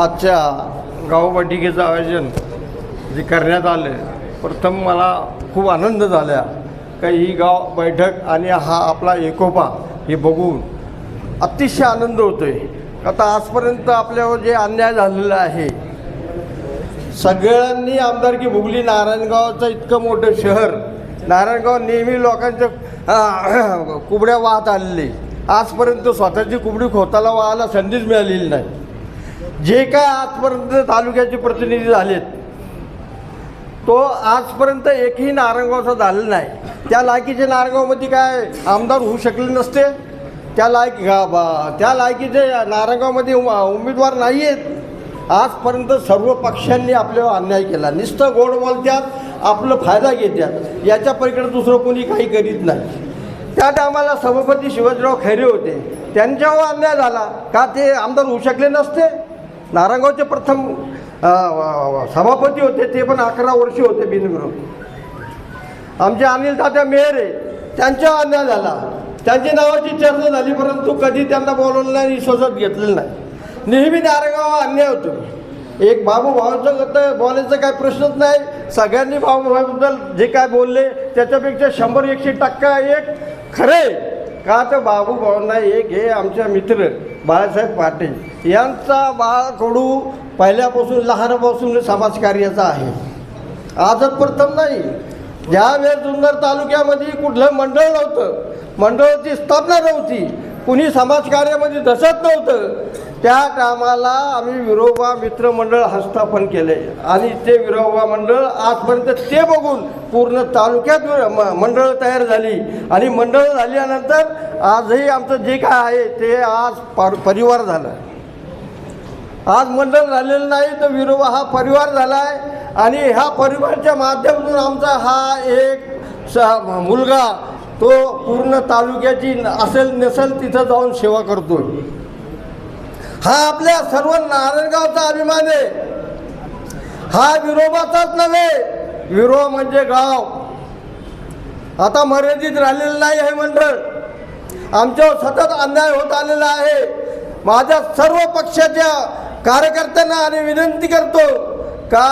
आजच्या गावपाठिकेचं आयोजन जे करण्यात आलं प्रथम मला खूप आनंद झाला का ही गाव बैठक आणि हा आपला एकोपा हे बघून अतिशय आनंद होतो आहे आता आजपर्यंत आपल्यावर जे अन्याय झालेला आहे सगळ्यांनी आमदारकी भुगली नारायणगावचं इतकं मोठं शहर नारायणगाव नेहमी लोकांच्या कुबड्या वाहत आलेले. आजपर्यंत स्वतःची कुबडी खोताला वाहायला संधीच मिळालेली नाही. जे काय आजपर्यंत तालुक्याचे प्रतिनिधी झालेत तो आजपर्यंत एकही नारंगावचा झालेला नाही. त्या लायकीचे नारंगावमध्ये काय आमदार होऊ शकले नसते. त्या लायक बा- त्या लायकीचे नारंगावमध्ये उमेदवार नाही आहेत आजपर्यंत सर्व पक्षांनी आपल्यावर अन्याय केला. नुसतं गोड बोलत्यात आपलं फायदा घेतात याच्या पलीकडे दुसरं कोणी काही करीत नाही. त्या टायमाला सभापती शिवाजीराव खैरे होते. त्यांच्यावर अन्याय झाला. का ते आमदार होऊ शकले नसते? नारायणगावचे प्रथम सभापती होते ते पण अकरा वर्षे होते बिनविरोध. आमचे अनिल तात्या मेहरे त्यांच्या अन्याय झाला. त्यांची नावाची चर्चा झाली परंतु कधी त्यांना बोलवलं नाही विश्वासात घेतलेलं नाही. नेहमी नारायणगाव अन्याय होतो. एक बाबू भावांचं बोलायचं काय प्रश्नच नाही. सगळ्यांनी बाबूभाईबद्दल जे काय बोलले त्याच्यापेक्षा शंभर एकशे टक्का एक खरे का तर बाबू भावना एक हे आमच्या मित्र बाळासाहेब पाटील यांचा बाळकडू पहिल्यापासून लहानपासून समाजकार्याचा आहे. आजच प्रथम नाही. ज्यावेळेस जुन्नर तालुक्यामध्ये कुठलं मंडळ नव्हतं मंडळाची स्थापना नव्हती कुणी समाजकार्यामध्ये दसत नव्हतं त्या कामाला आम्ही विरोबा मित्रमंडळ हस्तापन स्थापन केले. आणि ते विरोबा मंडळ आजपर्यंत ते बघून पूर्ण तालुक्यात म- मंडळ तयार झाली. आणि मंडळ झाल्यानंतर आजही आमचं जे काय आहे ते आज पर परिवार झालं. आज मंडळ झालेलं नाही तर विरोबा हा परिवार झाला आहे आणि ह्या परिवारच्या माध्यमातून आमचा हा एक मुलगा तो पूर्ण तालुक्याची असेल नसेल तिथं जाऊन सेवा करतोय. हा आपल्या सर्व नारायणगावचा अभिमान आहे. हा विरोबाचाच नव्हे विरोबा म्हणजे गाव. आता मर्यादित राहिलेलं नाही हे मंडळ. आमच्यावर सतत अन्याय होत आलेला आहे. माझ्या सर्व पक्षाच्या कार्यकर्त्यांना आणि विनंती करतो का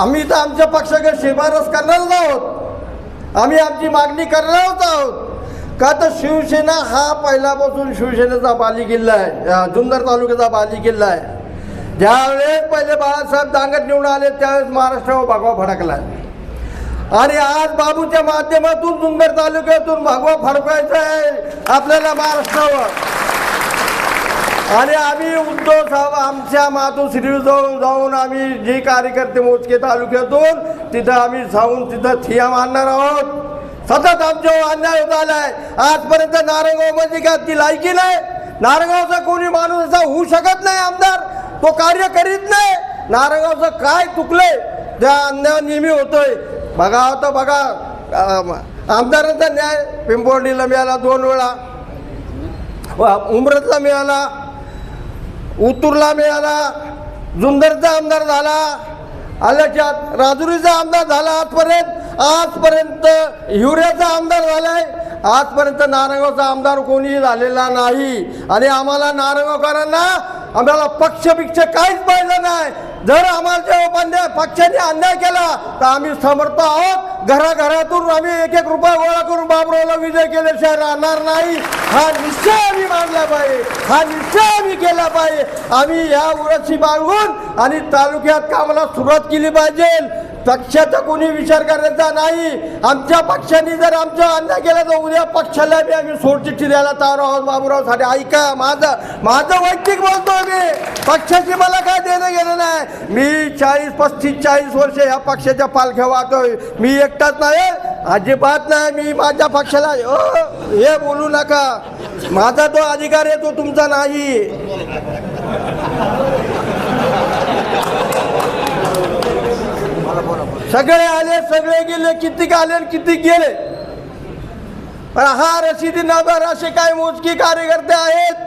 आम्ही तर आमच्या पक्षाकडे शिफारस करणार आहोत. आम्ही आमची मागणी करणारच आहोत. का तर शिवसेना हा पहिल्यापासून शिवसेनेचा बालेकिल्ला आहे. जुंदर जुन्नर तालुक्याचा बालेकिल्ला आहे. ज्यावेळेस पहिले बाळासाहेब दांगट निवडून आले त्यावेळेस महाराष्ट्रावर भगवा फडकला आणि आज बाबूच्या माध्यमातून जुन्नर तालुक्यातून भगवा फडकायचा आहे आपल्याला महाराष्ट्रावर. आणि आम्ही उद्धव साहेब आमच्या मातोश्री जाऊन जाऊन आम्ही जे कार्यकर्ते मोजके तालुक्यातून तिथं आम्ही जाऊन तिथं थिया मारणार आहोत. सतत आमच्यावर अन्याय होत आलाय. आजपर्यंत नारायणगाव म्हणजे का ती लायकी नाही. नारायणगावचा कोणी माणूस असा होऊ शकत नाही आमदार. तो कार्य करीत नाही. नारायणगावचं काय चुकलंय त्या अन्याय नेहमी होतोय. बघा आता बघा आमदारांचा न्याय पिंपोर्डीला मिळाला दोन वेळा. उमरतला मिळाला. उतूरला मिळाला. जुंदरचा आमदार झाला. आल्याच्यात राजुरीचा आमदार झाला आजपर्यंत. आजपर्यंत हिवऱ्याचा आमदार झालाय. आजपर्यंत नारायणगावचा आमदार कोणीही झालेला नाही. आणि आम्हाला नारायणगावकरांना आम्हाला पक्षपिक्ष काहीच पाहिजे नाही. जर आम्हाला अन्याय पक्षाने अन्याय केला तर आम्ही समर्थ आहोत. घराघरातून आम्ही एक एक रुपया गोळा करून बाबरावला विजय केल्याशिवाय राहणार नाही. हा निश्चय आम्ही मानला पाहिजे. हा निश्चय आम्ही केला पाहिजे. आम्ही या उरची बाळगून आणि तालुक्यात कामाला सुरुवात केली पाहिजे. पक्षाचा कोणी विचार करायचा नाही. आमच्या पक्षाने जर आमचा अन्याय केला तर उद्या पक्षाला बी आम्ही सोडचिठ्ठी द्यायला तयार आहोत. बाबूरावसाठी ऐका माझं माझं वैयक्तिक बोलतो मी. पक्षाची मला काय देणं गेलं नाही. मी चाळीस पस्तीस चाळीस वर्ष ह्या पक्षाच्या पालख्या वाहतोय मी एकटाच नाही अजिबात नाही. मी माझ्या पक्षाला हे बोलू नका. माझा तो अधिकार आहे तो तुमचा नाही. सगळे आले सगळे गेले किती आले किती गेले? पण हा रशिदी नगर असे काही मोजकी कार्यकर्ते आहेत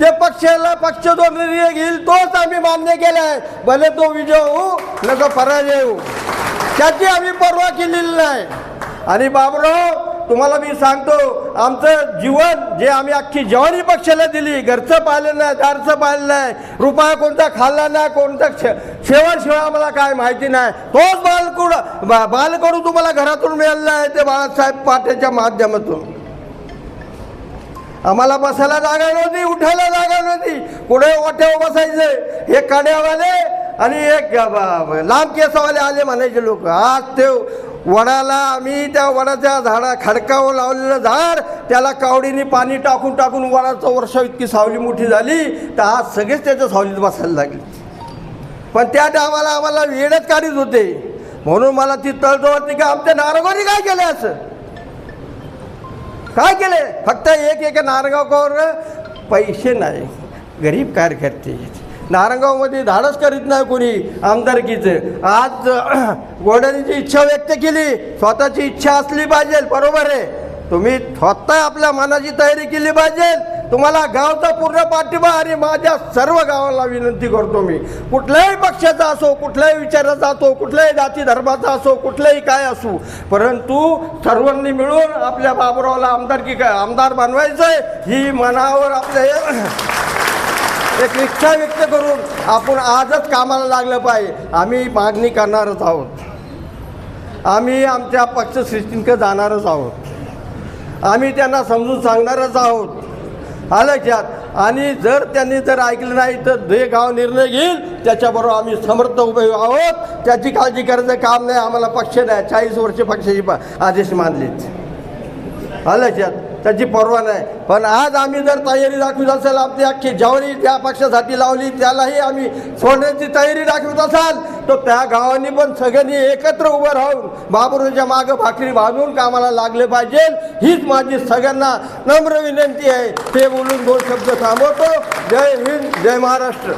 जे पक्षाला पक्ष जो निर्णय घेईल तोच आम्ही मान्य केला आहे. भले तो विजय होऊ न तो पराजय होऊ. त्याची आम्ही परवा केलेली नाही. आणि बाबराव तुम्हाला मी सांगतो आमचं जीवन जे आम्ही अख्खी जवानी पक्षाला दिली घरचं पाहिलं नाही दारचं पाहिलं नाही रुपया कोणता खाल्ला नाही कोणता शे शेवटशिवाय आम्हाला काय माहिती नाही. तोच बालकुड बा बालकडू तुम्हाला घरातून मिळालेला आहे ते बाळासाहेब पाट्याच्या माध्यमातून. आम्हाला बसायला जागा नव्हती उठायला जागा नव्हती. कुठे ओट्यावर बसायचे. हे काड्यावाले आणि एक लांब केसावाले आले म्हणायचे लोक. आज ते वडाला आम्ही त्या वडाच्या झाडा खडकावर लावलेलं झाड त्याला कावडीने पाणी टाकून टाकून वडाचं वर्ष इतकी सावली मोठी झाली तर आज सगळेच त्याच्या सावलीत बसायला लागले. पण त्या टायमाला आम्हाला वेळच काढीत होते. म्हणून मला ती तळतळती की आमच्या नारगोरी काय केलं असं? काय केले फक्त एक एक नारगावकर पैसे नाही गरीब कार्यकर्ते नारंगावमध्ये धाडस करीत नाही कोणी आमदारकीचं. आज गोड्यांची इच्छा व्यक्त केली. स्वतःची इच्छा असली पाहिजे बरोबर आहे. तुम्ही स्वतः आपल्या मनाची तयारी केली पाहिजे. तुम्हाला गावचा पूर्ण पाठिंबा आणि माझ्या सर्व गावाला विनंती करतो मी. कुठल्याही पक्षाचा असो कुठल्याही विचाराचा असो कुठल्याही जाती धर्माचा असो कुठल्याही काय असो परंतु सर्वांनी मिळून आपल्या बाबुरावला आमदारकी काय आमदार बनवायचं आहे ही मनावर आपल्या एक इच्छा व्यक्त करून आपण आजच कामाला लागलं पाहिजे. आम्ही मागणी करणारच आहोत. आम्ही आमच्या पक्षश्रेष्ठींकडे जाणारच आहोत. आम्ही त्यांना समजून सांगणारच आहोत. आलक्षात आणि जर त्यांनी जर ऐकलं नाही तर जे गाव निर्णय घेईल त्याच्याबरोबर आम्ही समर्थ उभे आहोत. त्याची काळजी करायचं काम नाही. आम्हाला पक्ष नाही. चाळीस वर्ष पक्षाची प- आदेश मानलेत. आलं त्याची पर्वा नाही. पण आज आम्ही जर तयारी दाखवत असेल आपली अख्खी ज्यावरी त्या पक्षासाठी लावली त्यालाही आम्ही सोडण्याची तयारी दाखवत असाल तर त्या गावांनी पण सगळ्यांनी एकत्र उभं राहून बाबरूंच्या मागं भाकरी बांधून कामाला लागले पाहिजे. हीच माझी सगळ्यांना नम्र विनंती आहे. ते बोलून दोन शब्द थांबवतो. जय हिंद जय महाराष्ट्र.